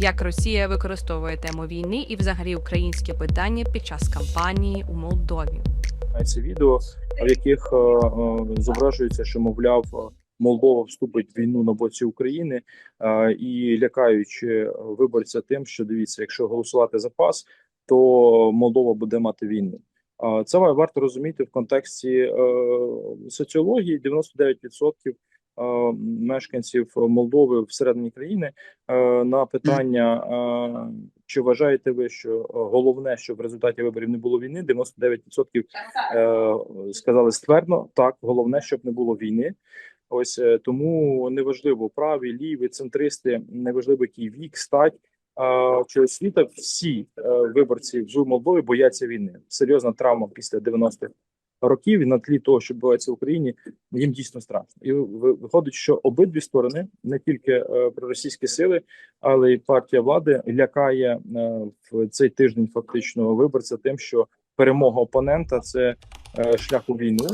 як Росія використовує тему війни і взагалі українське питання під час кампанії у Молдові. Це відео, в яких е, е, зображується, що мовляв Молдова вступить в війну на боці України е, і лякаючи виборця тим, що дивіться, якщо голосувати за пас, то Молдова буде мати війну. А Це варто розуміти в контексті соціології. 99% е, мешканців Молдови всередині країни е, на питання, е, чи вважаєте ви, що е, головне, щоб в результаті виборів не було війни, 99% е, сказали ствердно, так головне, щоб не було війни. Ось е, тому неважливо праві, ліві, центристи, неважливо який вік, стать е, чи освіта. Всі е, виборці в Молдові бояться війни. Серйозна травма після 90-х років на тлі того, що відбувається в Україні, їм дійсно страшно. І виходить, що обидві сторони, не тільки е, проросійські сили, але й партія влади лякає е, в цей тиждень фактично виборця тим, що перемога опонента це е, шлях у війну.